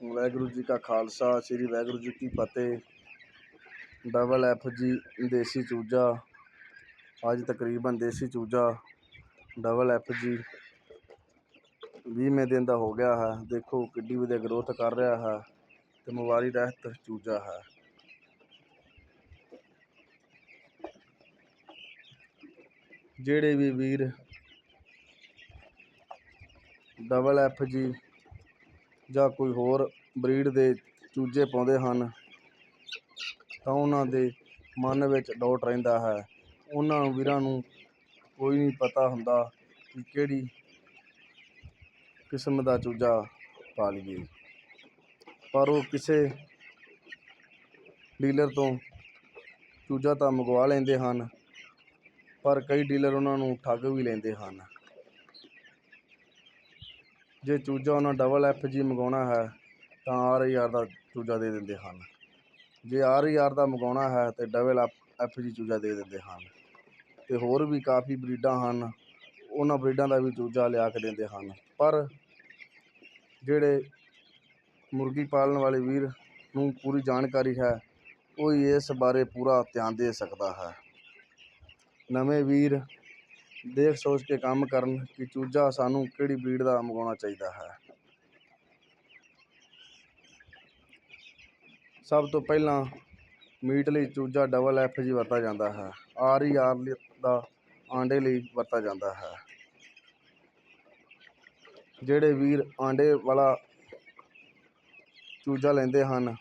ਵਾਹਿਗੁਰੂ ਜੀ ਕਾ ਖਾਲਸਾ, ਸ੍ਰੀ ਵਾਹਿਗੁਰੂ ਜੀ ਕੀ ਫਤਿਹ। Double F ਜੀ ਦੇਸੀ ਚੂਜਾ, ਅੱਜ ਤਕਰੀਬਨ ਦੇਸੀ ਚੂਜਾ ਡਬਲ ਐਫ ਜੀ ਵੀਹਵੇਂ ਦਿਨ ਦਾ ਹੋ ਗਿਆ ਹੈ। ਦੇਖੋ ਕਿੱਡੀ ਵਧੀਆ ਗਰੋਥ ਕਰ ਰਿਹਾ ਹੈ ਤੇ ਮਵਾਰੀ ਰਹਿਤ ਚੂਜਾ ਹੈ। ਜਿਹੜੇ ਵੀ ਵੀਰ ਡਬਲ ਐਫ ਜੀ ਜਾਂ ਕੋਈ ਹੋਰ ਬਰੀਡ ਦੇ ਚੂਜੇ ਪਾਉਂਦੇ ਹਨ, ਤਾਂ ਉਹਨਾਂ ਦੇ ਮਨ ਵਿੱਚ ਡਾਊਟ ਰਹਿੰਦਾ ਹੈ। ਉਹਨਾਂ ਵੀਰਾਂ ਨੂੰ ਕੋਈ ਨਹੀਂ ਪਤਾ ਹੁੰਦਾ ਕਿ ਕਿਹੜੀ ਕਿਸਮ ਦਾ ਚੂਜਾ ਪਾ ਲਈਏ। ਪਰ ਉਹ ਕਿਸੇ ਡੀਲਰ ਤੋਂ ਚੂਜਾ ਤਾਂ ਮੰਗਵਾ ਲੈਂਦੇ ਹਨ, ਪਰ ਕਈ ਡੀਲਰ ਉਹਨਾਂ ਨੂੰ ਠੱਗ ਵੀ ਲੈਂਦੇ ਹਨ। ਜੇ ਚੂਜਾ ਉਹਨਾਂ ਡਬਲ ਐਫ ਜੀ ਮੰਗਵਾਉਣਾ ਹੈ, ਤਾਂ ਆਰ ਹਜ਼ਾਰ ਦਾ ਚੂਜਾ ਦੇ ਦਿੰਦੇ ਹਨ। ਜੇ ਆਰ ਹਜ਼ਾਰ ਦਾ ਮੰਗਵਾਉਣਾ ਹੈ, ਤੇ ਡਬਲ ਐਫ ਜੀ ਚੂਜਾ ਦੇ ਦਿੰਦੇ ਹਨ। ਤੇ ਹੋਰ ਵੀ ਕਾਫੀ ਬਰੀਡਾਂ ਹਨ, ਉਹਨਾਂ ਬਰੀਡਾਂ ਦਾ ਵੀ ਚੂਜਾ ਲਿਆ ਕੇ ਦਿੰਦੇ ਹਨ। ਪਰ ਜਿਹੜੇ ਮੁਰਗੀ ਪਾਲਣ ਵਾਲੇ ਵੀਰ ਨੂੰ ਪੂਰੀ ਜਾਣਕਾਰੀ ਹੈ, ਉਹ ਹੀ ਇਸ ਬਾਰੇ ਪੂਰਾ ਧਿਆਨ ਦੇ ਸਕਦਾ ਹੈ। ਨਵੇਂ ਵੀਰ ਦੇਖ ਸੋਚ ਕੇ ਕੰਮ ਕਰਨ ਕਿ ਚੂਜਾ ਸਾਨੂੰ ਕਿਹੜੀ ਬਰੀਡ ਦਾ ਮੰਗਵਾਉਣਾ ਚਾਹੀਦਾ ਹੈ। ਸਭ ਤੋਂ ਪਹਿਲਾਂ ਮੀਟ ਲਈ ਚੂਜਾ ਡਬਲ ਐਫ ਜੀ ਵਰਤਾ ਜਾਂਦਾ ਹੈ। ਆਰ ਈ ਆਰ ਦਾ ਆਂਡੇ ਲਈ ਵਰਤਾ ਜਾਂਦਾ ਹੈ। ਜਿਹੜੇ ਵੀਰ ਆਂਡੇ ਵਾਲਾ ਚੂਜਾ ਲੈਂਦੇ ਹਨ,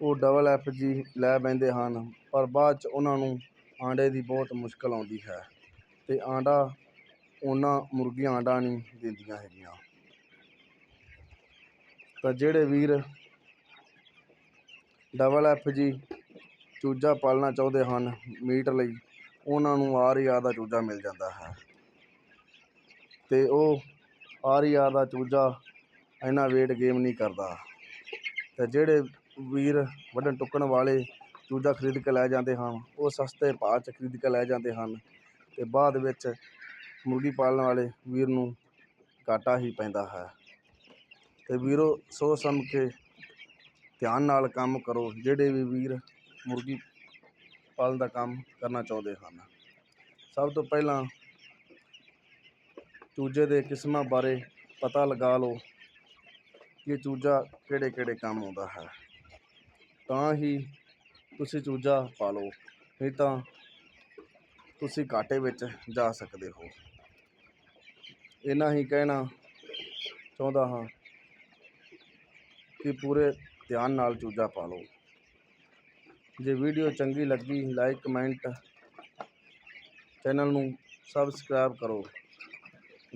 ਉਹ ਡਬਲ ਐਫ ਜੀ ਲੈ ਬੈਂਦੇ ਹਨ, ਪਰ ਬਾਅਦ ਚ ਉਹਨਾਂ ਨੂੰ ਆਂਡੇ ਦੀ ਬਹੁਤ ਮੁਸ਼ਕਲ ਆਉਂਦੀ ਹੈ ਅਤੇ ਆਂਡਾ ਉਹਨਾਂ ਮੁਰਗੀਆਂ ਆਂਡਾ ਨਹੀਂ ਦਿੰਦੀਆਂ ਹੈਗੀਆਂ। ਤਾਂ ਜਿਹੜੇ ਵੀਰ ਡਬਲ ਐਫ ਜੀ ਚੂਜਾ ਪਾਲਣਾ ਚਾਹੁੰਦੇ ਹਨ ਮੀਟ ਲਈ, ਉਹਨਾਂ ਨੂੰ ਆਰ ਈ ਦਾ ਚੂਜਾ ਮਿਲ ਜਾਂਦਾ ਹੈ। ਅਤੇ ਉਹ ਆਰ ਈ ਦਾ ਚੂਜਾ ਇੰਨਾ ਵੇਟ ਗੇਮ ਨਹੀਂ ਕਰਦਾ। ਅਤੇ ਜਿਹੜੇ ਵੀਰ ਵੱਢਣ ਟੁੱਕਣ ਵਾਲੇ ਚੂਜਾ ਖਰੀਦ ਕੇ ਲੈ ਜਾਂਦੇ ਹਨ, ਉਹ ਸਸਤੇ ਭਾਅ 'ਚ ਖਰੀਦ ਕੇ ਲੈ ਜਾਂਦੇ ਹਨ ਅਤੇ ਬਾਅਦ ਵਿੱਚ ਮੁਰਗੀ ਪਾਲਣ ਵਾਲੇ ਵੀਰ ਨੂੰ ਘਾਟਾ ਹੀ ਪੈਂਦਾ ਹੈ। ਅਤੇ ਵੀਰੋ, ਸੋਚ ਸਮਝ ਕੇ ਧਿਆਨ ਨਾਲ ਕੰਮ ਕਰੋ, ਜਿਹੜੇ ਵੀ ਵੀਰ ਮੁਰਗੀ ਪਾਲਣ ਦਾ ਕੰਮ ਕਰਨਾ ਚਾਹੁੰਦੇ ਹਨ। ਸਭ ਤੋਂ ਪਹਿਲਾਂ ਚੂਜੇ ਦੇ ਕਿਸਮਾਂ ਬਾਰੇ ਪਤਾ ਲਗਾ ਲਓ ਕਿ ਚੂਜਾ ਕਿਹੜੇ ਕਿਹੜੇ ਕੰਮ ਆਉਂਦਾ ਹੈ। ਤਾਂ ਹੀ ਤੁਸੀਂ ਚੂਜਾ ਪਾ ਲਓ, ਨਹੀਂ ਤਾਂ ਤੁਸੀਂ ਘਾਟੇ ਵਿੱਚ ਜਾ ਸਕਦੇ ਹੋ। ਇੰਨਾ ਹੀ ਕਹਿਣਾ ਚਾਹੁੰਦਾ ਹਾਂ ਕਿ ਪੂਰੇ ਧਿਆਨ ਨਾਲ ਚੂਜਾ ਪਾ ਲਓ। ਜੇ ਵੀਡੀਓ ਚੰਗੀ ਲੱਗੀ ਲਾਈਕ ਕਮੈਂਟ ਚੈਨਲ ਨੂੰ ਸਬਸਕ੍ਰਾਈਬ ਕਰੋ।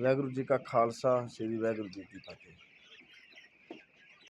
ਵਾਹਿਗੁਰੂ ਜੀ ਕਾ ਖਾਲਸਾ, ਸ੍ਰੀ ਵਾਹਿਗੁਰੂ ਜੀ ਕੀ ਫਤਿਹ।